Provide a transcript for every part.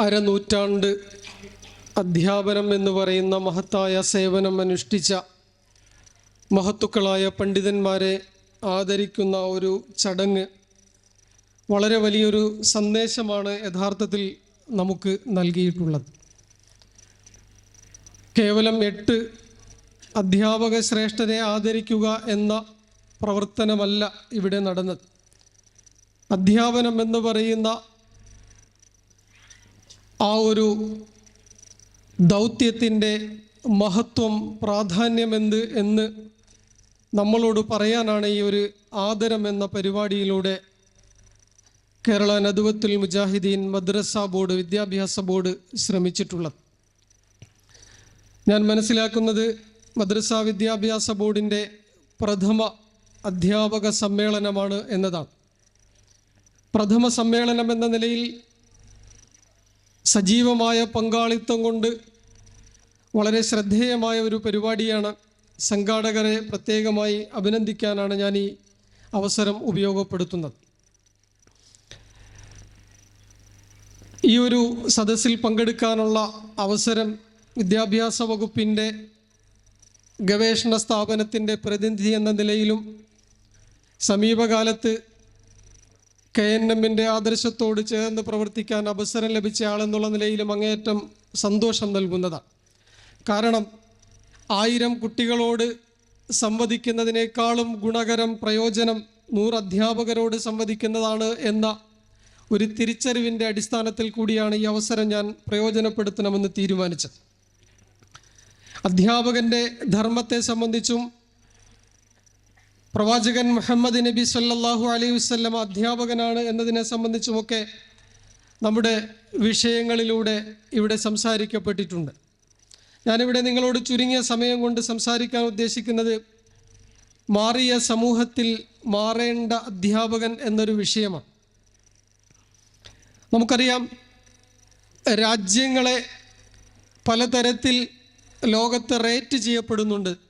അരനൂറ്റാണ്ട് അധ്യാപനം എന്ന് പറയുന്ന മഹത്തായ സേവനം അനുഷ്ഠിച്ച മഹത്തുക്കളായ പണ്ഡിതന്മാരെ ആദരിക്കുന്ന ഒരു ചടങ്ങ് വളരെ വലിയൊരു സന്ദേശമാണ് യഥാർത്ഥത്തിൽ നമുക്ക് നൽകിയിട്ടുള്ളത്. കേവലം എട്ട് അധ്യാപക ശ്രേഷ്ഠരെ ആദരിക്കുക എന്ന പ്രവർത്തനമല്ല ഇവിടെ നടന്നത്. അധ്യാപനം എന്ന് പറയുന്ന ആ ഒരു ദൗത്യത്തിന്റെ മഹത്വം പ്രാധാന്യമെന്ത് എന്ന് നമ്മളോട് പറയാനാണ് ഈ ഒരു ആദരം എന്ന പരിപാടിയിലൂടെ കേരള നദുവത്തുൽ മുജാഹിദീൻ മദ്രസ ബോർഡ് വിദ്യാഭ്യാസ ബോർഡ് ശ്രമിച്ചിട്ടുള്ളത്. ഞാൻ മനസ്സിലാക്കുന്നത് മദ്രസ വിദ്യാഭ്യാസ ബോർഡിന്റെ പ്രഥമ അധ്യാപക സമ്മേളനമാണ് എന്നതാണ്. പ്രഥമ സമ്മേളനം എന്ന നിലയിൽ സജീവമായ പങ്കാളിത്തം കൊണ്ട് വളരെ ശ്രദ്ധേയമായ ഒരു പരിപാടിയാണ് സംഘാടകരെ പ്രത്യേകമായി അഭിനന്ദിക്കാനാണ് ഞാൻ ഈ അവസരം ഉപയോഗപ്പെടുത്തുന്നത്. ഈ ഒരു സദസ്സിൽ പങ്കെടുക്കാനുള്ള അവസരം വിദ്യാഭ്യാസ വകുപ്പിന്റെ ഗവേഷണ സ്ഥാപനത്തിന്റെ പ്രതിനിധി എന്ന നിലയിലും സമീപകാലത്ത് കെ എൻ എമ്മിന്റെ ആദർശത്തോട് ചേർന്ന് പ്രവർത്തിക്കാൻ അവസരം ലഭിച്ച ആളെന്നുള്ള നിലയിലും അങ്ങേയറ്റം സന്തോഷം നൽകുന്നതാണ്. കാരണം ആയിരം കുട്ടികളോട് സംവദിക്കുന്നതിനേക്കാളും ഗുണകരം പ്രയോജനം നൂറ് അധ്യാപകരോട് സംവദിക്കുന്നതാണ് എന്ന ഒരു തിരിച്ചറിവിന്റെ അടിസ്ഥാനത്തിൽ കൂടിയാണ് ഈ അവസരം ഞാൻ പ്രയോജനപ്പെടുത്തണമെന്ന് തീരുമാനിച്ചത്. അധ്യാപകന്റെ ധർമ്മത്തെ സംബന്ധിച്ചും പ്രവാചകൻ മുഹമ്മദ് നബി സല്ലാഹു അലൈഹി വസല്ലം അധ്യാപകനാണ് എന്നതിനെ സംബന്ധിച്ചുമൊക്കെ നമ്മുടെ വിഷയങ്ങളിലൂടെ ഇവിടെ സംസാരിക്കപ്പെട്ടിട്ടുണ്ട്. ഞാനിവിടെ നിങ്ങളോട് ചുരുങ്ങിയ സമയം കൊണ്ട് സംസാരിക്കാൻ ഉദ്ദേശിക്കുന്നത് മാറിയ സമൂഹത്തിൽ മാറേണ്ട അധ്യാപകൻ എന്നൊരു വിഷയമാണ്. നമുക്കറിയാം രാജ്യങ്ങളെ പലതരത്തിൽ ലോകത്ത് റേറ്റ് ചെയ്യപ്പെടുന്നുണ്ട്.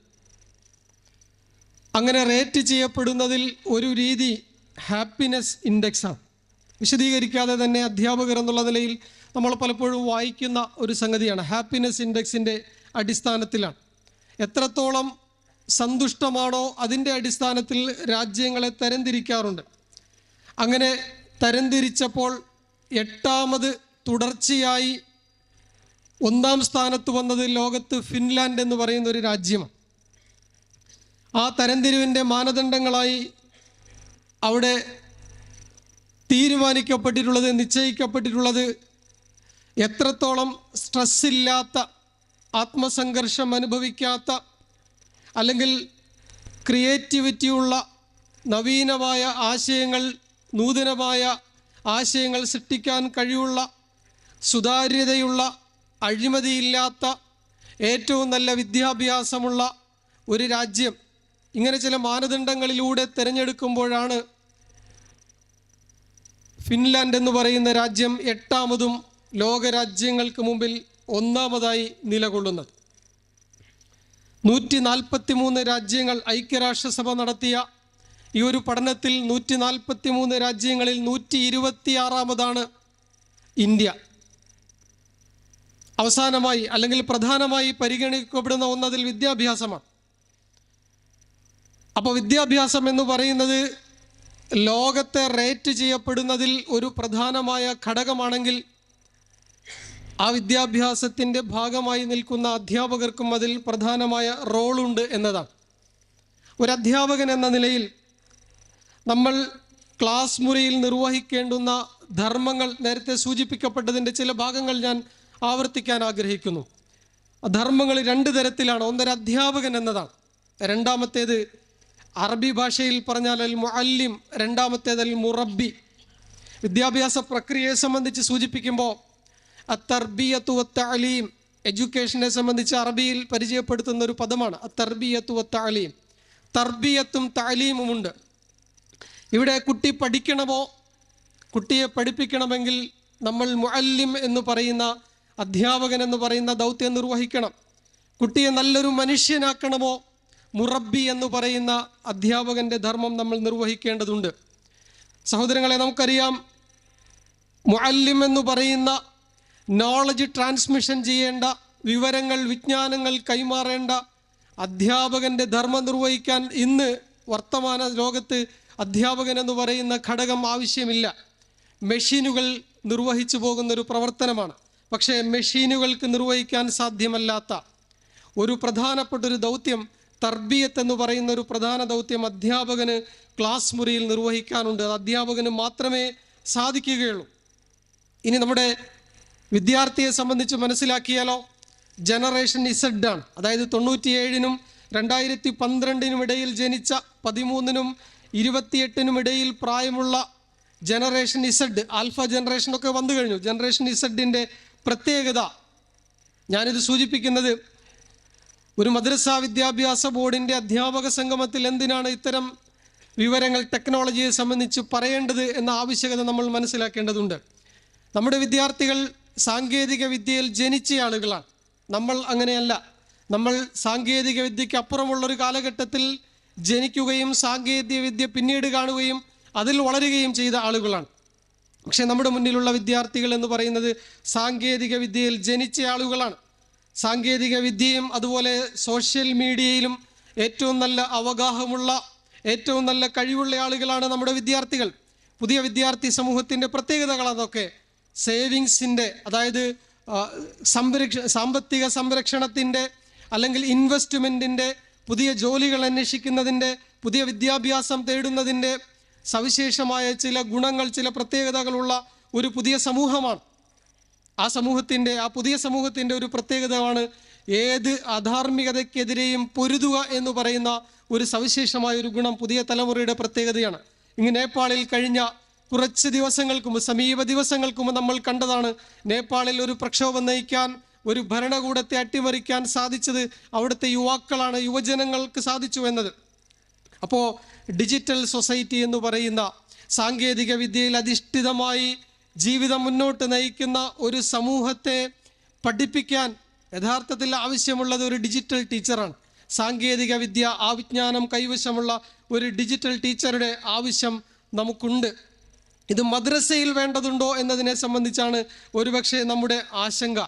അങ്ങനെ റേറ്റ് ചെയ്യപ്പെടുന്നതിൽ ഒരു രീതി ഹാപ്പിനെസ് ഇൻഡെക്സാണ് വിശദീകരിക്കാതെ തന്നെ അധ്യാപകർ എന്നുള്ള നിലയിൽ നമ്മൾ പലപ്പോഴും വായിക്കുന്ന ഒരു സംഗതിയാണ്. ഹാപ്പിനെസ് ഇൻഡെക്സിന്റെ അടിസ്ഥാനത്തിലാണ്. എത്രത്തോളം സന്തുഷ്ടമാണോ അതിന്റെ അടിസ്ഥാനത്തിൽ രാജ്യങ്ങളെ തരംതിരിക്കാറുണ്ട്. അങ്ങനെ തരംതിരിച്ചപ്പോൾ എട്ടാമത് തുടർച്ചയായി ഒന്നാം സ്ഥാനത്ത് വന്നത് ലോകത്ത് ഫിൻലാൻഡ് എന്ന് പറയുന്ന ഒരു രാജ്യമാണ്. ആ തരംതിരിവിന്റെ മാനദണ്ഡങ്ങളായി അവിടെ തീരുമാനിക്കപ്പെട്ടിട്ടുള്ളത് നിശ്ചയിക്കപ്പെട്ടിട്ടുള്ളത് എത്രത്തോളം സ്ട്രെസ് ഇല്ലാത്ത ആത്മസംഘർഷം അനുഭവിക്കാത്ത അല്ലെങ്കിൽ ക്രിയേറ്റിവിറ്റിയുള്ള നവീനമായ ആശയങ്ങൾ നൂതനമായ ആശയങ്ങൾ സൃഷ്ടിക്കാൻ കഴിവുള്ള സുതാര്യതയുള്ള അഴിമതിയില്ലാത്ത ഏറ്റവും നല്ല വിദ്യാഭ്യാസമുള്ള ഒരു രാജ്യം ഇങ്ങനെ ചില മാനദണ്ഡങ്ങളിലൂടെ തിരഞ്ഞെടുക്കുമ്പോഴാണ് ഫിൻലാൻഡ് എന്ന് പറയുന്ന രാജ്യം എട്ടാമതും ലോകരാജ്യങ്ങൾക്ക് മുമ്പിൽ ഒന്നാമതായി നിലകൊള്ളുന്നത്. നൂറ്റി നാൽപ്പത്തി മൂന്ന് രാജ്യങ്ങൾ ഐക്യരാഷ്ട്രസഭ നടത്തിയ ഈ ഒരു പഠനത്തിൽ നൂറ്റി നാൽപ്പത്തി മൂന്ന് രാജ്യങ്ങളിൽ നൂറ്റി ഇരുപത്തിയാറാമതാണ് ഇന്ത്യ. അവസാനമായി അല്ലെങ്കിൽ പ്രധാനമായി പരിഗണിക്കപ്പെടുന്ന ഒന്നതിൽ വിദ്യാഭ്യാസമാണ്. അപ്പോൾ വിദ്യാഭ്യാസം എന്ന് പറയുന്നത് ലോകത്തെ റേറ്റ് ചെയ്യപ്പെടുന്നതിൽ ഒരു പ്രധാനമായ ഘടകമാണെങ്കിൽ ആ വിദ്യാഭ്യാസത്തിന്റെ ഭാഗമായി നിൽക്കുന്ന അധ്യാപകർക്കും അതിൽ പ്രധാനമായ റോളുണ്ട് എന്നതാണ്. ഒരു അധ്യാപകൻ എന്ന നിലയിൽ നമ്മൾ ക്ലാസ് മുറിയിൽ നിർവഹിക്കേണ്ടുന്ന ധർമ്മങ്ങൾ നേരത്തെ സൂചിപ്പിക്കപ്പെട്ടതിന്റെ ചില ഭാഗങ്ങൾ ഞാൻ ആവർത്തിക്കാൻ ആഗ്രഹിക്കുന്നു. ധർമ്മങ്ങൾ രണ്ട് തരത്തിലാണ്. ഒന്നൊരു അധ്യാപകൻ എന്നതാണ്. രണ്ടാമത്തേത് അറബി ഭാഷയിൽ പറഞ്ഞാൽ അൽ മുഅല്ലിം രണ്ടാമത്തേത് അൽ മുറബി വിദ്യാഭ്യാസ പ്രക്രിയയെ സംബന്ധിച്ച് സൂചിപ്പിക്കുമ്പോൾ അത്തർബിയത്തു അലീം എഡ്യൂക്കേഷനെ സംബന്ധിച്ച് അറബിയിൽ പരിചയപ്പെടുത്തുന്ന ഒരു പദമാണ് അത്തർബിയത്തു അലീം തർബിയത്തും താലീമുമുണ്ട് ഇവിടെ കുട്ടി പഠിക്കണമോ? കുട്ടിയെ പഠിപ്പിക്കണമെങ്കിൽ നമ്മൾ മുഅല്ലിം എന്ന് പറയുന്ന അധ്യാപകൻ എന്ന് പറയുന്ന ദൗത്യം നിർവഹിക്കണം. കുട്ടിയെ നല്ലൊരു മനുഷ്യനാക്കണമോ? മുറബി എന്ന് പറയുന്ന അധ്യാപകന്റെ ധർമ്മം നമ്മൾ നിർവഹിക്കേണ്ടതുണ്ട്. സഹോദരങ്ങളെ നമുക്കറിയാം മുഅല്ലിം എന്ന് പറയുന്ന നോളജ് ട്രാൻസ്മിഷൻ ചെയ്യേണ്ട വിവരങ്ങൾ വിജ്ഞാനങ്ങൾ കൈമാറേണ്ട അധ്യാപകന്റെ ധർമ്മം നിർവഹിക്കാൻ ഇന്ന് വർത്തമാന ലോകത്ത് അധ്യാപകൻ എന്ന് പറയുന്ന ഘടകം ആവശ്യമില്ല. മെഷീനുകൾ നിർവഹിച്ചു പോകുന്ന ഒരു പ്രവർത്തനമാണ്. പക്ഷേ മെഷീനുകൾക്ക് നിർവഹിക്കാൻ സാധ്യമല്ലാത്ത ഒരു പ്രധാനപ്പെട്ട ഒരു ദൗത്യം തർബിയത്ത് എന്ന് പറയുന്ന ഒരു പ്രധാന ദൗത്യം അധ്യാപകന് ക്ലാസ് മുറിയിൽ നിർവഹിക്കാനുണ്ട്. അത് അധ്യാപകന് മാത്രമേ സാധിക്കുകയുള്ളൂ. ഇനി നമ്മുടെ വിദ്യാർത്ഥിയെ സംബന്ധിച്ച് മനസ്സിലാക്കിയാലോ? ജനറേഷൻ ഇസഡ് ആണ്. അതായത് തൊണ്ണൂറ്റിയേഴിനും രണ്ടായിരത്തി പന്ത്രണ്ടിനും ഇടയിൽ ജനിച്ച പതിമൂന്നിനും ഇരുപത്തിയെട്ടിനും ഇടയിൽ പ്രായമുള്ള ജനറേഷൻ ഇസഡ് ആൽഫ ജനറേഷനൊക്കെ വന്നു കഴിഞ്ഞു. ജനറേഷൻ ഇസഡിന്റെ പ്രത്യേകത ഞാനിത് സൂചിപ്പിക്കുന്നത് ഒരു മദ്രസ വിദ്യാഭ്യാസ ബോർഡിന്റെ അധ്യാപക സംഗമത്തിൽ എന്തിനാണ് ഇത്തരം വിവരങ്ങൾ ടെക്നോളജിയെ സംബന്ധിച്ച് പറയേണ്ടത് എന്ന ആവശ്യകത നമ്മൾ മനസ്സിലാക്കേണ്ടതുണ്ട്. നമ്മുടെ വിദ്യാർത്ഥികൾ സാങ്കേതിക വിദ്യയിൽ ജനിച്ച ആളുകളാണ്. നമ്മൾ അങ്ങനെയല്ല. നമ്മൾ സാങ്കേതിക വിദ്യയ്ക്ക് അപ്പുറമുള്ളൊരു കാലഘട്ടത്തിൽ ജനിക്കുകയും സാങ്കേതിക വിദ്യ പിന്നീട് കാണുകയും അതിൽ വളരുകയും ചെയ്ത ആളുകളാണ്. പക്ഷേ നമ്മുടെ മുന്നിലുള്ള വിദ്യാർത്ഥികൾ എന്ന് പറയുന്നത് സാങ്കേതിക വിദ്യയിൽ ജനിച്ച ആളുകളാണ്. സാങ്കേതിക വിദ്യയും അതുപോലെ സോഷ്യൽ മീഡിയയിലും ഏറ്റവും നല്ല അവഗാഹമുള്ള ഏറ്റവും നല്ല കഴിവുള്ള ആളുകളാണ് നമ്മുടെ വിദ്യാർത്ഥികൾ. പുതിയ വിദ്യാർത്ഥി സമൂഹത്തിന്റെ പ്രത്യേകതകൾ അതൊക്കെ സേവിങ്സിന്റെ അതായത് സംരക്ഷ സാമ്പത്തിക സംരക്ഷണത്തിന്റെ അല്ലെങ്കിൽ ഇൻവെസ്റ്റ്മെന്റിന്റെ പുതിയ ജോലികൾ അന്വേഷിക്കുന്നതിന്റെ പുതിയ വിദ്യാഭ്യാസം തേടുന്നതിന്റെ സവിശേഷമായ ചില ഗുണങ്ങൾ ചില പ്രത്യേകതകളുള്ള ഒരു പുതിയ സമൂഹമാണ്. ആ സമൂഹത്തിന്റെ ആ പുതിയ സമൂഹത്തിന്റെ ഒരു പ്രത്യേകതയാണ് ഏത് അധാർമികതയ്ക്കെതിരെയും പൊരുതുക എന്ന് പറയുന്ന ഒരു സവിശേഷമായ ഒരു ഗുണം പുതിയ തലമുറയുടെ പ്രത്യേകതയാണ്. ഇങ്ങ് നേപ്പാളിൽ കഴിഞ്ഞ കുറച്ച് ദിവസങ്ങൾക്ക് മുമ്പ് സമീപ ദിവസങ്ങൾക്ക് മുമ്പ് നമ്മൾ കണ്ടതാണ് നേപ്പാളിൽ ഒരു പ്രക്ഷോഭം നയിക്കാൻ ഒരു ഭരണകൂടത്തെ അട്ടിമറിക്കാൻ സാധിച്ചത് അവിടുത്തെ യുവാക്കളാണ് യുവജനങ്ങൾക്ക് സാധിച്ചു എന്നത്. അപ്പോൾ ഡിജിറ്റൽ സൊസൈറ്റി എന്ന് പറയുന്ന സാങ്കേതിക വിദ്യയിൽ അധിഷ്ഠിതമായി ജീവിതം മുന്നോട്ട് നയിക്കുന്ന ഒരു സമൂഹത്തെ പഠിപ്പിക്കാൻ യഥാർത്ഥത്തിൽ ആവശ്യമുള്ളത് ഒരു ഡിജിറ്റൽ ടീച്ചറാണ് സാങ്കേതിക വിദ്യ ആ വിജ്ഞാനം കൈവശമുള്ള ഒരു ഡിജിറ്റൽ ടീച്ചറുടെ ആവശ്യം നമുക്കുണ്ട്. ഇത് മദ്രസയിൽ വേണ്ടതുണ്ടോ എന്നതിനെ സംബന്ധിച്ചാണ് ഒരുപക്ഷെ നമ്മുടെ ആശങ്ക.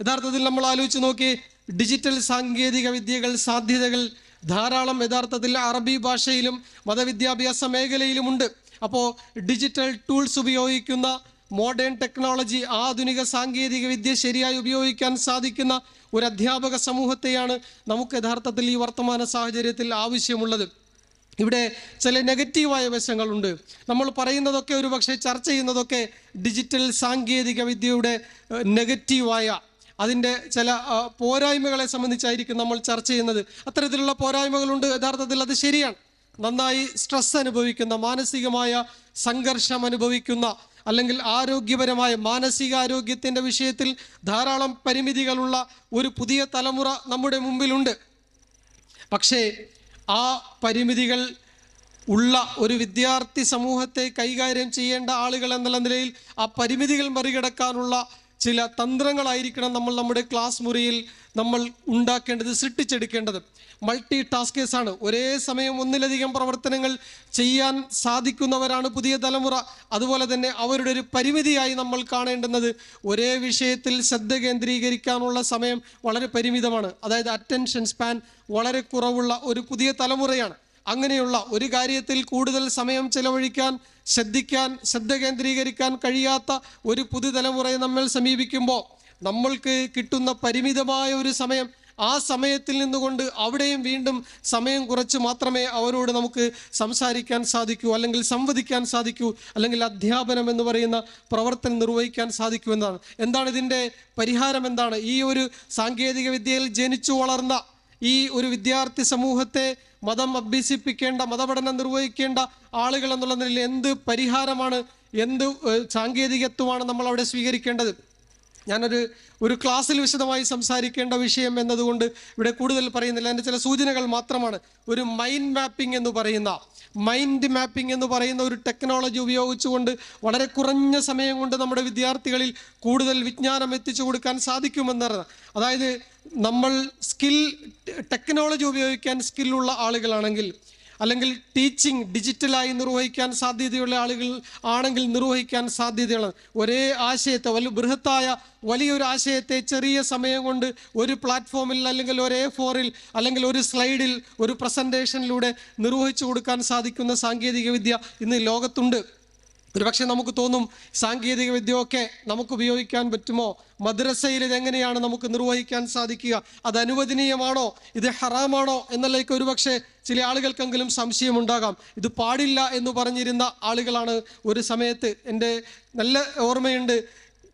യഥാർത്ഥത്തിൽ നമ്മൾ ആലോചിച്ച് നോക്കി ഡിജിറ്റൽ സാങ്കേതിക വിദ്യകൾ സാധ്യതകൾ ധാരാളം യഥാർത്ഥത്തിൽ അറബി ഭാഷയിലും മതവിദ്യാഭ്യാസ മേഖലയിലുമുണ്ട്. അപ്പോൾ ഡിജിറ്റൽ ടൂൾസ് ഉപയോഗിക്കുന്ന മോഡേൺ ടെക്നോളജി ആധുനിക സാങ്കേതിക വിദ്യ ശരിയായി ഉപയോഗിക്കാൻ സാധിക്കുന്ന ഒരു അധ്യാപക സമൂഹത്തെയാണ് നമുക്ക് യഥാർത്ഥത്തിൽ ഈ വർത്തമാന സാഹചര്യത്തിൽ ആവശ്യമുള്ളത്. ഇവിടെ ചില നെഗറ്റീവായ വശങ്ങളുണ്ട്. നമ്മൾ പറയുന്നതൊക്കെ ഒരു പക്ഷേ ചർച്ച ചെയ്യുന്നതൊക്കെ ഡിജിറ്റൽ സാങ്കേതിക വിദ്യയുടെ നെഗറ്റീവായ അതിന്റെ ചില പോരായ്മകളെ സംബന്ധിച്ചായിരിക്കും നമ്മൾ ചർച്ച ചെയ്യുന്നത്. അത്തരത്തിലുള്ള പോരായ്മകളുണ്ട്. യഥാർത്ഥത്തിൽ അത് ശരിയാണ്. നന്നായി സ്ട്രെസ് അനുഭവിക്കുന്ന മാനസികമായ സംഘർഷം അനുഭവിക്കുന്ന അല്ലെങ്കിൽ ആരോഗ്യപരമായ മാനസികാരോഗ്യത്തിന്റെ വിഷയത്തിൽ ധാരാളം പരിമിതികളുള്ള ഒരു പുതിയ തലമുറ നമ്മുടെ മുമ്പിലുണ്ട്. പക്ഷേ ആ പരിമിതികൾ ഉള്ള ഒരു വിദ്യാർത്ഥി സമൂഹത്തെ കൈകാര്യം ചെയ്യേണ്ട ആളുകൾ എന്നുള്ള നിലയിൽ ആ പരിമിതികൾ മറികടക്കാനുള്ള ചില തന്ത്രങ്ങളായിരിക്കണം നമ്മൾ നമ്മുടെ ക്ലാസ് മുറിയിൽ നമ്മൾ ഉണ്ടാക്കേണ്ടത് സൃഷ്ടിച്ചെടുക്കേണ്ടത്. മൾട്ടി ടാസ്കേഴ്സ് ആണ്. ഒരേ സമയം ഒന്നിലധികം പ്രവർത്തനങ്ങൾ ചെയ്യാൻ സാധിക്കുന്നവരാണ് പുതിയ തലമുറ. അതുപോലെ തന്നെ അവരുടെ ഒരു പരിമിതിയായി നമ്മൾ കാണേണ്ടുന്നത് ഒരേ വിഷയത്തിൽ ശ്രദ്ധ കേന്ദ്രീകരിക്കാനുള്ള സമയം വളരെ പരിമിതമാണ്. അതായത് അറ്റൻഷൻ സ്പാൻ വളരെ കുറവുള്ള ഒരു പുതിയ തലമുറയാണ്. അങ്ങനെയുള്ള ഒരു കാര്യത്തിൽ കൂടുതൽ സമയം ചെലവഴിക്കാൻ ശ്രദ്ധിക്കാൻ ശ്രദ്ധ കേന്ദ്രീകരിക്കാൻ കഴിയാത്ത ഒരു പുതുതലമുറയെ നമ്മൾ സമീപിക്കുമ്പോൾ നമ്മൾക്ക് കിട്ടുന്ന പരിമിതമായ ഒരു സമയം ആ സമയത്തിൽ നിന്നുകൊണ്ട് അവിടെയും വീണ്ടും സമയം കുറച്ച് മാത്രമേ അവരോട് നമുക്ക് സംസാരിക്കാൻ സാധിക്കൂ അല്ലെങ്കിൽ സംവദിക്കാൻ സാധിക്കൂ അല്ലെങ്കിൽ അധ്യാപനം എന്ന് പറയുന്ന പ്രവർത്തനം നിർവഹിക്കാൻ സാധിക്കൂ എന്നാണ്. എന്താണ് ഇതിന്റെ പരിഹാരം എന്താണ്? ഈ ഒരു സാങ്കേതിക വിദ്യയിൽ ജനിച്ചു വളർന്ന ഈ ഒരു വിദ്യാർത്ഥി സമൂഹത്തെ മതം അഭ്യസിപ്പിക്കേണ്ട മതപഠനം നിർവഹിക്കേണ്ട ആളുകൾ എന്നുള്ള നിലയിൽ എന്ത് പരിഹാരമാണ് എന്ത് സാങ്കേതികത്വമാണ് നമ്മൾ അവിടെ സ്വീകരിക്കേണ്ടത്? ഞാനൊരു ഒരു ക്ലാസ്സിൽ വിശദമായി സംസാരിക്കേണ്ട വിഷയം എന്നതുകൊണ്ട് ഇവിടെ കൂടുതൽ പറയുന്നില്ല. എന്റെ ചില സൂചനകൾ മാത്രമാണ്. ഒരു മൈൻഡ് മാപ്പിംഗ് എന്ന് പറയുന്ന മൈൻഡ് മാപ്പിംഗ് എന്ന് പറയുന്ന ഒരു ടെക്നോളജി ഉപയോഗിച്ചുകൊണ്ട് വളരെ കുറഞ്ഞ സമയം കൊണ്ട് നമ്മുടെ വിദ്യാർത്ഥികളിൽ കൂടുതൽ വിജ്ഞാനം എത്തിച്ചു കൊടുക്കാൻ സാധിക്കുമെന്നറിയാം അതായത് നമ്മൾ സ്കിൽ ടെക്നോളജി ഉപയോഗിക്കാൻ സ്കില്ലുള്ള ആളുകളാണെങ്കിൽ അല്ലെങ്കിൽ ടീച്ചിങ് ഡിജിറ്റലായി നിർവഹിക്കാൻ സാധ്യതയുള്ള ആളുകൾ ആണെങ്കിൽ നിർവഹിക്കാൻ സാധ്യതയുള്ള ഒരേ ആശയത്തെ വലിയ ബൃഹത്തായ വലിയൊരു ആശയത്തെ ചെറിയ സമയം കൊണ്ട് ഒരു പ്ലാറ്റ്ഫോമിൽ അല്ലെങ്കിൽ ഒരു എ ഫോറിൽ അല്ലെങ്കിൽ ഒരു സ്ലൈഡിൽ ഒരു പ്രസന്റേഷനിലൂടെ നിർവഹിച്ചു കൊടുക്കാൻ സാധിക്കുന്ന സാങ്കേതികവിദ്യ ഇന്ന് ലോകത്തുണ്ട്. ഒരുപക്ഷെ നമുക്ക് തോന്നും സാങ്കേതിക വിദ്യയൊക്കെ നമുക്ക് ഉപയോഗിക്കാൻ പറ്റുമോ? മദ്രസയിൽ ഇതെങ്ങനെയാണ് നമുക്ക് നിർവഹിക്കാൻ സാധിക്കുക? അത് അനുവദനീയമാണോ? ഇത് ഹറാമാണോ? എന്നല്ലേക്ക് ഒരുപക്ഷെ ചില ആളുകൾക്കെങ്കിലും സംശയമുണ്ടാകാം ഇത് പാടില്ല എന്ന് പറഞ്ഞിരുന്ന ആളുകളാണ് ഒരു സമയത്ത് എന്റെ നല്ല ഓർമ്മയുണ്ട്.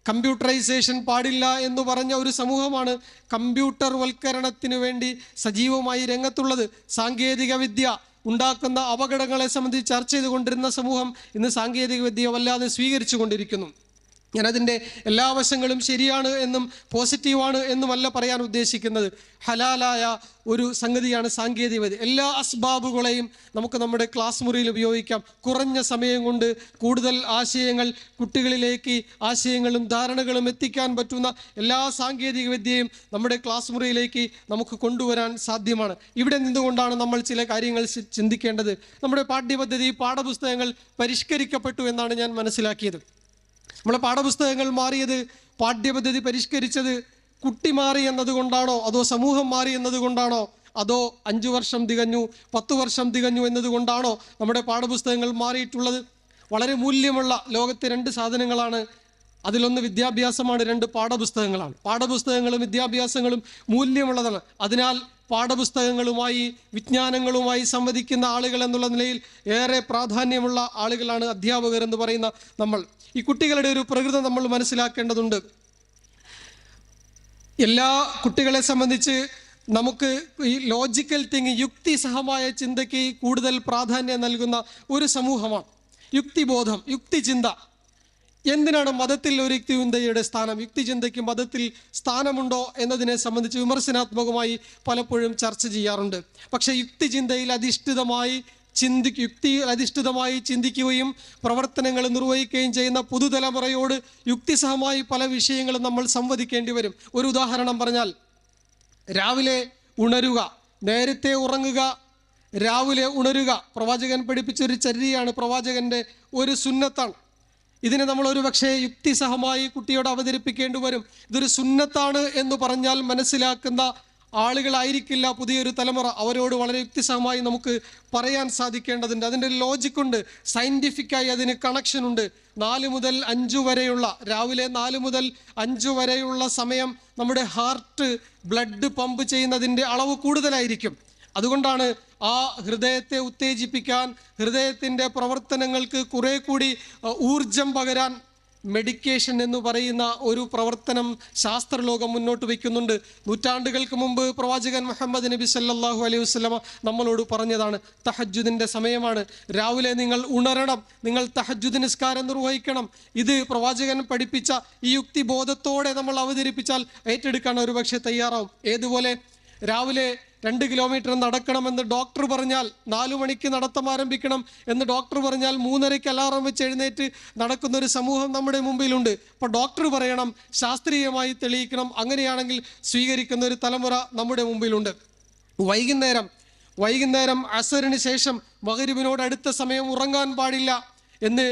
കമ്പ്യൂട്ടറൈസേഷൻ പാടില്ല എന്ന് പറഞ്ഞ ഒരു സമൂഹമാണ് കമ്പ്യൂട്ടർ വൽക്കരണത്തിന് വേണ്ടി സജീവമായി രംഗത്തുള്ളത്. സാങ്കേതിക വിദ്യ ഉണ്ടാക്കുന്ന അപകടങ്ങളെ സംബന്ധിച്ച് ചർച്ച ചെയ്തുകൊണ്ടിരുന്ന സമൂഹം ഇന്ന് സാങ്കേതിക വിദ്യ വല്ലാതെ സ്വീകരിച്ചു കൊണ്ടിരിക്കുന്നു ഞാനതിന്റെ എല്ലാ വശങ്ങളും ശരിയാണ് എന്നും പോസിറ്റീവാണ് എന്നുമല്ല പറയാൻ ഉദ്ദേശിക്കുന്നത്. ഹലാലായ ഒരു സംഗതിയാണ് സാങ്കേതികവിദ്യ. എല്ലാ അസ്ബാബുകളെയും നമുക്ക് നമ്മുടെ ക്ലാസ് മുറിയിൽ ഉപയോഗിക്കാം. കുറഞ്ഞ സമയം കൊണ്ട് കൂടുതൽ ആശയങ്ങൾ കുട്ടികളിലേക്ക് ആശയങ്ങളും ധാരണകളും എത്തിക്കാൻ പറ്റുന്ന എല്ലാ സാങ്കേതിക വിദ്യയും നമ്മുടെ ക്ലാസ് മുറിയിലേക്ക് നമുക്ക് കൊണ്ടുവരാൻ സാധ്യമാണ്. ഇവിടെ നിന്നുകൊണ്ടാണ് നമ്മൾ ചില കാര്യങ്ങൾ ചിന്തിക്കേണ്ടത്. നമ്മുടെ പാഠ്യപദ്ധതി പാഠപുസ്തകങ്ങൾ പരിഷ്കരിക്കപ്പെട്ടു എന്നാണ് ഞാൻ മനസ്സിലാക്കിയത്. നമ്മളെ പാഠപുസ്തകങ്ങൾ മാറിയത് പാഠ്യപദ്ധതി പരിഷ്കരിച്ചത് കുട്ടി മാറി എന്നതുകൊണ്ടാണോ അതോ സമൂഹം മാറി എന്നതുകൊണ്ടാണോ അതോ അഞ്ചു വർഷം തികഞ്ഞു പത്ത് വർഷം തികഞ്ഞു എന്നതുകൊണ്ടാണോ നമ്മുടെ പാഠപുസ്തകങ്ങൾ മാറിയിട്ടുള്ളത്? വളരെ മൂല്യമുള്ള ലോകത്തെ രണ്ട് സാധനങ്ങളാണ്. അതിലൊന്ന് വിദ്യാഭ്യാസമാണ് രണ്ട് പാഠപുസ്തകങ്ങളാണ്. പാഠപുസ്തകങ്ങളും വിദ്യാഭ്യാസങ്ങളും മൂല്യമുള്ളതാണ്. അതിനാൽ പാഠപുസ്തകങ്ങളുമായി വിജ്ഞാനങ്ങളുമായി സംവദിക്കുന്ന ആളുകൾ എന്നുള്ള നിലയിൽ ഏറെ പ്രാധാന്യമുള്ള ആളുകളാണ് അധ്യാപകർ എന്ന് പറയുന്ന നമ്മൾ. ഈ കുട്ടികളുടെ ഒരു പ്രകൃതം നമ്മൾ മനസ്സിലാക്കേണ്ടതുണ്ട്. എല്ലാ കുട്ടികളെ സംബന്ധിച്ച് നമുക്ക് ഈ ലോജിക്കൽ തിങ് യുക്തിസഹമായ ചിന്തയ്ക്ക് കൂടുതൽ പ്രാധാന്യം നൽകുന്ന ഒരു സമൂഹമാണ്. യുക്തിബോധം യുക്തിചിന്ത. എന്തിനാണ് മതത്തിൽ ഒരു യുക്തിചിന്തയുടെ സ്ഥാനം? യുക്തിചിന്തയ്ക്ക് മതത്തിൽ സ്ഥാനമുണ്ടോ എന്നതിനെ സംബന്ധിച്ച് വിമർശനാത്മകമായി പലപ്പോഴും ചർച്ച ചെയ്യാറുണ്ട്. പക്ഷേ യുക്തിചിന്തയിൽ അധിഷ്ഠിതമായി ചിന്തി യുക്തിയിൽ അധിഷ്ഠിതമായി ചിന്തിക്കുകയും പ്രവർത്തനങ്ങൾ നിർവഹിക്കുകയും ചെയ്യുന്ന പുതുതലമുറയോട് യുക്തിസഹമായി പല വിഷയങ്ങളും നമ്മൾ സംവദിക്കേണ്ടി വരും. ഒരു ഉദാഹരണം പറഞ്ഞാൽ രാവിലെ ഉണരുക നേരത്തെ ഉറങ്ങുക രാവിലെ ഉണരുക. പ്രവാചകൻ പഠിപ്പിച്ചൊരു ചര്യയാണ് പ്രവാചകന്റെ ഒരു സുന്നത്താണ്. ഇതിനെ നമ്മൾ ഒരു പക്ഷേ യുക്തിസഹമായി കുട്ടിയോട് അവതരിപ്പിക്കേണ്ടി വരും. ഇതൊരു സുന്നത്താണ് എന്ന് പറഞ്ഞാൽ മനസ്സിലാക്കുന്ന ആളുകളായിരിക്കില്ല പുതിയൊരു തലമുറ. അവരോട് വളരെ യുക്തിസഹമായി നമുക്ക് പറയാൻ സാധിക്കേണ്ടതുണ്ട്. അതിന്റെ ഒരു ലോജിക്കുണ്ട് സയന്റിഫിക്കായി അതിന് കണക്ഷൻ ഉണ്ട്. നാല് മുതൽ അഞ്ച് വരെയുള്ള രാവിലെ നാല് മുതൽ അഞ്ച് വരെയുള്ള സമയം നമ്മുടെ ഹാർട്ട് ബ്ലഡ് പമ്പ് ചെയ്യുന്നതിന്റെ അളവ് കൂടുതലായിരിക്കും. അതുകൊണ്ടാണ് ആ ഹൃദയത്തെ ഉത്തേജിപ്പിക്കാൻ ഹൃദയത്തിന്റെ പ്രവർത്തനങ്ങൾക്ക് കുറെ കൂടി ഊർജം പകരാൻ മെഡിക്കേഷൻ എന്ന് പറയുന്ന ഒരു പ്രവർത്തനം ശാസ്ത്രലോകം മുന്നോട്ട് വയ്ക്കുന്നുണ്ട്. നൂറ്റാണ്ടുകൾക്ക് മുമ്പ് പ്രവാചകൻ മുഹമ്മദ് നബി സല്ലാഹു അലൈഹി വസ്ലമ നമ്മളോട് പറഞ്ഞതാണ് തഹജുദിന്റെ സമയമാണ്. രാവിലെ നിങ്ങൾ ഉണരണം നിങ്ങൾ തഹജുദ് നിസ്കാരം നിർവഹിക്കണം. ഇത് പ്രവാചകൻ പഠിപ്പിച്ച ഈ യുക്തി ബോധത്തോടെ നമ്മൾ അവതരിപ്പിച്ചാൽ ഏറ്റെടുക്കാൻ ഒരുപക്ഷെ തയ്യാറാവും. ഏതുപോലെ? രാവിലെ രണ്ട് കിലോമീറ്റർ നടക്കണമെന്ന് ഡോക്ടർ പറഞ്ഞാൽ നാലു മണിക്ക് നടത്തം ആരംഭിക്കണം എന്ന് ഡോക്ടർ പറഞ്ഞാൽ മൂന്നരയ്ക്ക് അലാറം വെച്ച് എഴുന്നേറ്റ് നടക്കുന്ന ഒരു സമൂഹം നമ്മുടെ മുമ്പിലുണ്ട്. അപ്പോൾ ഡോക്ടർ പറയണം ശാസ്ത്രീയമായി തെളിയിക്കണം. അങ്ങനെയാണെങ്കിൽ സ്വീകരിക്കുന്ന ഒരു തലമുറ നമ്മുടെ മുമ്പിലുണ്ട്. വൈകുന്നേരം വൈകുന്നേരം അസറിന് ശേഷം മകരുവിനോട് അടുത്ത സമയം ഉറങ്ങാൻ പാടില്ല എന്ന്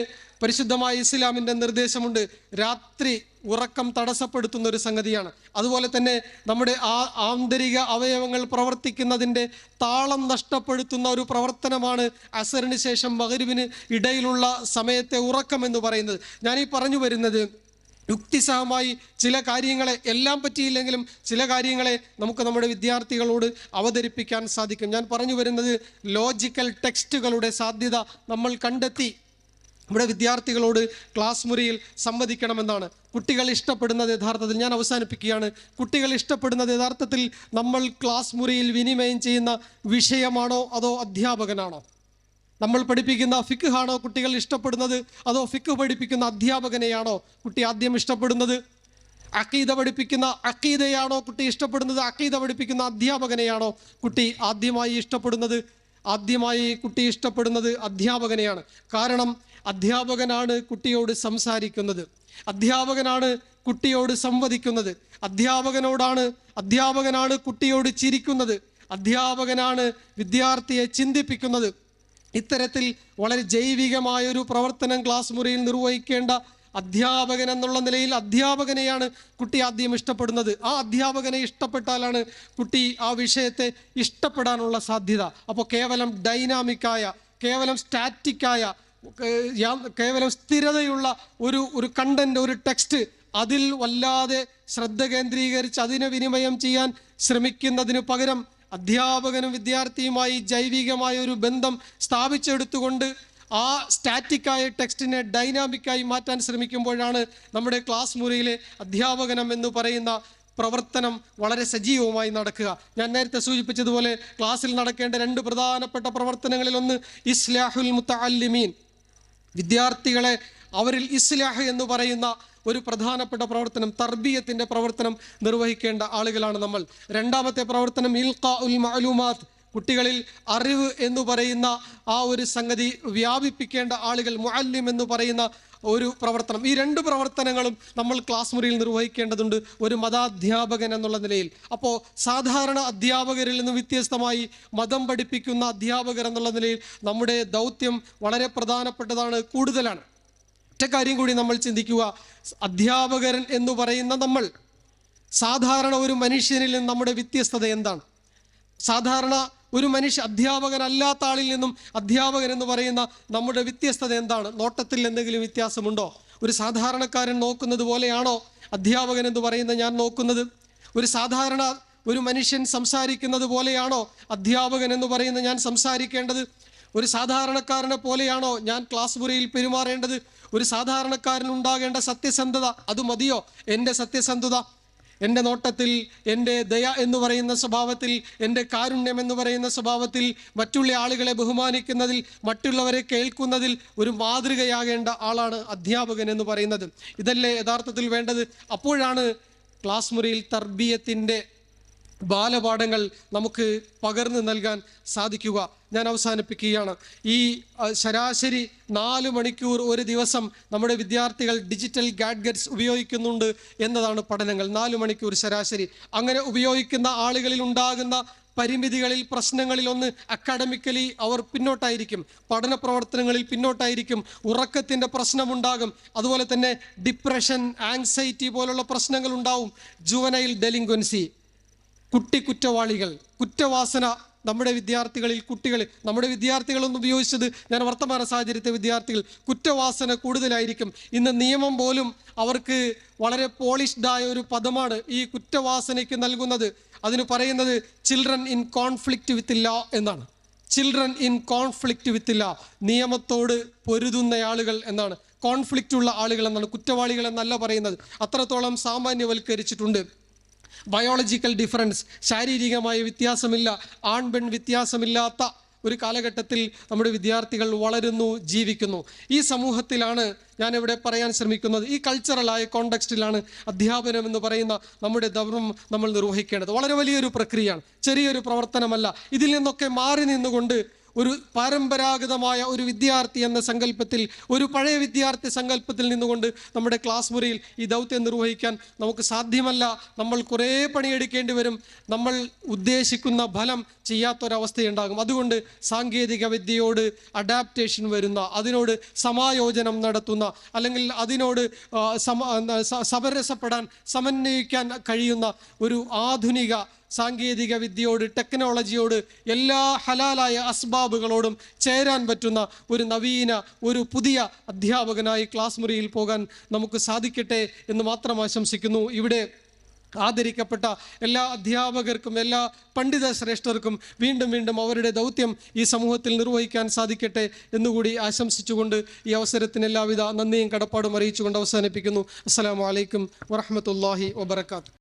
പരിശുദ്ധമായ ഇസ്ലാമിന്റെ നിർദ്ദേശമുണ്ട്. രാത്രി ഉറക്കം തടസ്സപ്പെടുത്തുന്ന ഒരു സംഗതിയാണ്. അതുപോലെ തന്നെ നമ്മുടെ ആ ആന്തരിക അവയവങ്ങൾ പ്രവർത്തിക്കുന്നതിന്റെ താളം നഷ്ടപ്പെടുത്തുന്ന ഒരു പ്രവർത്തനമാണ് അസറിന് ശേഷം മകരുവിന് ഇടയിലുള്ള സമയത്തെ ഉറക്കം എന്ന് പറയുന്നത്. ഈ പറഞ്ഞു വരുന്നത് യുക്തിസഹമായി ചില കാര്യങ്ങളെ എല്ലാം പറ്റിയില്ലെങ്കിലും ചില കാര്യങ്ങളെ നമുക്ക് നമ്മുടെ വിദ്യാർത്ഥികളോട് അവതരിപ്പിക്കാൻ സാധിക്കും. ഞാൻ പറഞ്ഞു വരുന്നത് ലോജിക്കൽ ടെക്സ്റ്റുകളുടെ സാധ്യത നമ്മൾ കണ്ടെത്തി. നമ്മുടെ വിദ്യാർത്ഥികളോട് ക്ലാസ് മുറിയിൽ സംവദിക്കണമെന്നാണ്. കുട്ടികൾ ഇഷ്ടപ്പെടുന്നത് യഥാർത്ഥത്തിൽ ഞാൻ അവസാനിപ്പിക്കുകയാണ്. കുട്ടികൾ ഇഷ്ടപ്പെടുന്നത് യഥാർത്ഥത്തിൽ നമ്മൾ ക്ലാസ് മുറിയിൽ വിനിമയം ചെയ്യുന്ന വിഷയമാണോ അതോ അധ്യാപകനാണോ? നമ്മൾ പഠിപ്പിക്കുന്ന ഫിക്ക് ആണോ കുട്ടികൾ ഇഷ്ടപ്പെടുന്നത് അതോ ഫിക്ക് പഠിപ്പിക്കുന്ന അധ്യാപകനെയാണോ കുട്ടി ആദ്യം ഇഷ്ടപ്പെടുന്നത്? അക്കീത പഠിപ്പിക്കുന്ന അക്കീതയാണോ കുട്ടി ഇഷ്ടപ്പെടുന്നത്? അക്കീത പഠിപ്പിക്കുന്ന അധ്യാപകനെയാണോ കുട്ടി ആദ്യമായി ഇഷ്ടപ്പെടുന്നത്? ആദ്യമായി കുട്ടി ഇഷ്ടപ്പെടുന്നത് അധ്യാപകനെയാണ്. കാരണം അധ്യാപകനാണ് കുട്ടിയോട് സംസാരിക്കുന്നത്. അധ്യാപകനാണ് കുട്ടിയോട് സംവദിക്കുന്നത്. അധ്യാപകനോടാണ് അധ്യാപകനാണ് കുട്ടിയോട് ചിരിക്കുന്നത്. അധ്യാപകനാണ് വിദ്യാർത്ഥിയെ ചിന്തിപ്പിക്കുന്നത്. ഇത്തരത്തിൽ വളരെ ജൈവികമായൊരു പ്രവർത്തനം ക്ലാസ് മുറിയിൽ നിർവഹിക്കേണ്ട അധ്യാപകൻ എന്നുള്ള നിലയിൽ അധ്യാപകനെയാണ് കുട്ടി ആദ്യം ഇഷ്ടപ്പെടുന്നത്. ആ അധ്യാപകനെ ഇഷ്ടപ്പെട്ടാലാണ് കുട്ടി ആ വിഷയത്തെ ഇഷ്ടപ്പെടാനുള്ള സാധ്യത. അപ്പോൾ കേവലം ഡൈനാമിക്കായ കേവലം സ്റ്റാറ്റിക്കായ കേവലം സ്ഥിരതയുള്ള ഒരു ഒരു കണ്ടന്റ് ഒരു ടെക്സ്റ്റ് അതിൽ വല്ലാതെ ശ്രദ്ധ കേന്ദ്രീകരിച്ച് അതിനെ വിനിമയം ചെയ്യാൻ ശ്രമിക്കുന്നതിന് പകരം അധ്യാപകനും വിദ്യാർത്ഥിയുമായി ജൈവികമായ ഒരു ബന്ധം സ്ഥാപിച്ചെടുത്തുകൊണ്ട് ആ സ്റ്റാറ്റിക്കായ ടെക്സ്റ്റിനെ ഡൈനാമിക്കായി മാറ്റാൻ ശ്രമിക്കുമ്പോഴാണ് നമ്മുടെ ക്ലാസ് മുറിയിലെ അധ്യാപകനം എന്ന് പറയുന്ന പ്രവർത്തനം വളരെ സജീവമായി നടക്കുക. ഞാൻ നേരത്തെ സൂചിപ്പിച്ചതുപോലെ ക്ലാസ്സിൽ നടക്കേണ്ട രണ്ട് പ്രധാനപ്പെട്ട പ്രവർത്തനങ്ങളിൽ ഒന്ന് ഇസ്ലാഹുൽ മുത്തഅല്ലിമീൻ. വിദ്യാർത്ഥികളെ അവരിൽ ഇസ്ലാഹ് എന്ന് പറയുന്ന ഒരു പ്രധാനപ്പെട്ട പ്രവർത്തനം തർബീയത്തിന്റെ പ്രവർത്തനം നിർവഹിക്കേണ്ട ആളുകളാണ് നമ്മൾ. രണ്ടാമത്തെ പ്രവർത്തനം ഇൽഖാ ഉൽ മഅലൂമാത്ത്. കുട്ടികളിൽ അറിവ് എന്ന് പറയുന്ന ആ ഒരു സംഗതി വ്യാപിപ്പിക്കേണ്ട ആളുകൾ മുഅല്ലിം എന്ന് പറയുന്ന ഒരു പ്രവർത്തനം. ഈ രണ്ട് പ്രവർത്തനങ്ങളും നമ്മൾ ക്ലാസ് മുറിയിൽ നിർവഹിക്കേണ്ടതുണ്ട് ഒരു മതാധ്യാപകൻ എന്നുള്ള നിലയിൽ. അപ്പോൾ സാധാരണ അധ്യാപകരിൽ നിന്ന് വ്യത്യസ്തമായി മതം പഠിപ്പിക്കുന്ന അധ്യാപകർ എന്നുള്ള നിലയിൽ നമ്മുടെ ദൗത്യം വളരെ പ്രധാനപ്പെട്ടതാണ് കൂടുതലാണ്. ഒറ്റ കാര്യം കൂടി നമ്മൾ ചിന്തിക്കുക. അധ്യാപകൻ എന്ന് പറയുന്ന നമ്മൾ സാധാരണ ഒരു മനുഷ്യനിൽ നിന്ന് നമ്മുടെ വ്യത്യസ്തത എന്താണ്? സാധാരണ ഒരു മനുഷ്യ അധ്യാപകനല്ലാത്ത ആളിൽ നിന്നും അധ്യാപകൻ എന്ന് പറയുന്ന നമ്മുടെ വ്യത്യസ്തത എന്താണ്? നോട്ടത്തിൽ എന്തെങ്കിലും വ്യത്യാസമുണ്ടോ? ഒരു സാധാരണക്കാരൻ നോക്കുന്നത് പോലെയാണോ അധ്യാപകൻ എന്ന് പറയുന്ന ഞാൻ നോക്കുന്നത്? ഒരു സാധാരണ ഒരു മനുഷ്യൻ സംസാരിക്കുന്നത് പോലെയാണോ അധ്യാപകൻ എന്ന് പറയുന്ന ഞാൻ സംസാരിക്കേണ്ടത്? ഒരു സാധാരണക്കാരനെ പോലെയാണോ ഞാൻ ക്ലാസ് മുറിയിൽ പെരുമാറേണ്ടത്? ഒരു സാധാരണക്കാരൻ ഉണ്ടാകേണ്ട സത്യസന്ധത അത് മതിയോ? എന്റെ സത്യസന്ധത എന്റെ നോട്ടത്തിൽ എന്റെ ദയ എന്ന് പറയുന്ന സ്വഭാവത്തിൽ എന്റെ കാരുണ്യം എന്ന് പറയുന്ന സ്വഭാവത്തിൽ മറ്റുള്ള ആളുകളെ ബഹുമാനിക്കുന്നതിൽ മറ്റുള്ളവരെ കേൾക്കുന്നതിൽ ഒരു മാതൃകയാകേണ്ട ആളാണ് അധ്യാപകൻ എന്ന് പറയുന്നത്. ഇതല്ലേ യഥാർത്ഥത്തിൽ വേണ്ടത്? അപ്പോഴാണ് ക്ലാസ് മുറിയിൽ തർബീയത്തിന്റെ ബാലപാഠങ്ങൾ നമുക്ക് പകർന്നു നൽകാൻ സാധിക്കുക. ഞാൻ അവസാനിപ്പിക്കുകയാണ്. ഈ ശരാശരി നാല് മണിക്കൂർ ഒരു ദിവസം നമ്മുടെ വിദ്യാർത്ഥികൾ ഡിജിറ്റൽ ഗാഡ്ഗറ്റ്സ് ഉപയോഗിക്കുന്നുണ്ട് എന്നതാണ് പഠനങ്ങൾ. നാല് മണിക്കൂർ ശരാശരി. അങ്ങനെ ഉപയോഗിക്കുന്ന ആളുകളിൽ ഉണ്ടാകുന്ന പരിമിതികളിൽ പ്രശ്നങ്ങളിൽ ഒന്ന് അക്കാഡമിക്കലി അവർ പിന്നോട്ടായിരിക്കും. പഠന പ്രവർത്തനങ്ങളിൽ പിന്നോട്ടായിരിക്കും. ഉറക്കത്തിന്റെ പ്രശ്നമുണ്ടാകും. അതുപോലെ തന്നെ ഡിപ്രഷൻ ആങ്സൈറ്റി പോലുള്ള പ്രശ്നങ്ങൾ ഉണ്ടാവും. ജുവനൈൽ ഡെലിങ്ക്വൻസി കുട്ടി കുറ്റവാളികൾ കുറ്റവാസന നമ്മുടെ വിദ്യാർത്ഥികളിൽ കുട്ടികൾ നമ്മുടെ വിദ്യാർത്ഥികളൊന്നും ഉപയോഗിച്ചത് ഞാൻ വർത്തമാന സാഹചര്യത്തെ വിദ്യാർത്ഥികൾ കുറ്റവാസന കൂടുതലായിരിക്കും. ഇന്ന് നിയമം പോലും അവർക്ക് വളരെ പോളിഷ്ഡായ ഒരു പദമാണ് ഈ കുറ്റവാസനയ്ക്ക് നൽകുന്നത്. അതിന് പറയുന്നത് children in conflict with law എന്നാണ്. Children in conflict with law നിയമത്തോട് പൊരുതുന്ന ആളുകൾ എന്നാണ്. കോൺഫ്ലിക്റ്റ് ഉള്ള ആളുകൾ എന്നാണ് കുറ്റവാളികൾ എന്നല്ല പറയുന്നത്. അത്രത്തോളം സാമാന്യവൽക്കരിച്ചിട്ടുണ്ട്. ബയോളജിക്കൽ ഡിഫറൻസ് ശാരീരികമായ വ്യത്യാസമില്ല. ആൺ പെൺ വ്യത്യാസമില്ലാത്ത ഒരു കാലഘട്ടത്തിൽ നമ്മുടെ വിദ്യാർത്ഥികൾ വളരുന്നു ജീവിക്കുന്നു. ഈ സമൂഹത്തിലാണ് ഞാനിവിടെ പറയാൻ ശ്രമിക്കുന്നത്. ഈ കൾച്ചറലായ കോണ്ടക്സ്റ്റിലാണ് അധ്യാപനം എന്ന് പറയുന്ന നമ്മുടെ ധർമ്മം നമ്മൾ നിർവഹിക്കേണ്ടത്. വളരെ വലിയൊരു പ്രക്രിയയാണ്. ചെറിയൊരു പ്രവർത്തനമല്ല. ഇതിൽ നിന്നൊക്കെ മാറി നിന്നുകൊണ്ട് ഒരു പരമ്പരാഗതമായ ഒരു വിദ്യാർത്ഥി എന്ന സങ്കല്പത്തിൽ ഒരു പഴയ വിദ്യാർത്ഥി സങ്കല്പത്തിൽ നിന്നുകൊണ്ട് നമ്മുടെ ക്ലാസ് മുറിയിൽ ഈ ദൗത്യം നിർവഹിക്കാൻ നമുക്ക് സാധ്യമല്ല. നമ്മൾ കുറേ പണിയെടുക്കേണ്ടി വരും. നമ്മൾ ഉദ്ദേശിക്കുന്ന ഫലം ചെയ്യാത്തൊരവസ്ഥയുണ്ടാകും. അതുകൊണ്ട് സാങ്കേതിക വിദ്യയോട് അഡാപ്റ്റേഷൻ വരുന്ന അതിനോട് സമായോജനം നടത്തുന്ന അല്ലെങ്കിൽ അതിനോട് സമ സമരസപ്പെടാൻ സമന്വയിക്കാൻ കഴിയുന്ന ഒരു ആധുനിക സാങ്കേതിക വിദ്യയോട് ടെക്നോളജിയോട് എല്ലാ ഹലാലായ അസ്ബാബുകളോടും ചേരാൻ പറ്റുന്ന ഒരു നവീന ഒരു പുതിയ അധ്യാപകനായി ക്ലാസ് മുറിയിൽ പോകാൻ നമുക്ക് സാധിക്കട്ടെ എന്ന് മാത്രം ആശംസിക്കുന്നു. ഇവിടെ ആദരിക്കപ്പെട്ട എല്ലാ അധ്യാപകർക്കും എല്ലാ പണ്ഡിത ശ്രേഷ്ഠർക്കും വീണ്ടും വീണ്ടും അവരുടെ ദൗത്യം ഈ സമൂഹത്തിൽ നിർവഹിക്കാൻ സാധിക്കട്ടെ എന്നുകൂടി ആശംസിച്ചുകൊണ്ട് ഈ അവസരത്തിന് എല്ലാവിധ നന്ദിയും കടപ്പാടും അറിയിച്ചുകൊണ്ട് അവസാനിപ്പിക്കുന്നു. അസ്സാം വലൈക്കും വറഹമത്തല്ലാഹി വബർക്കാത്തു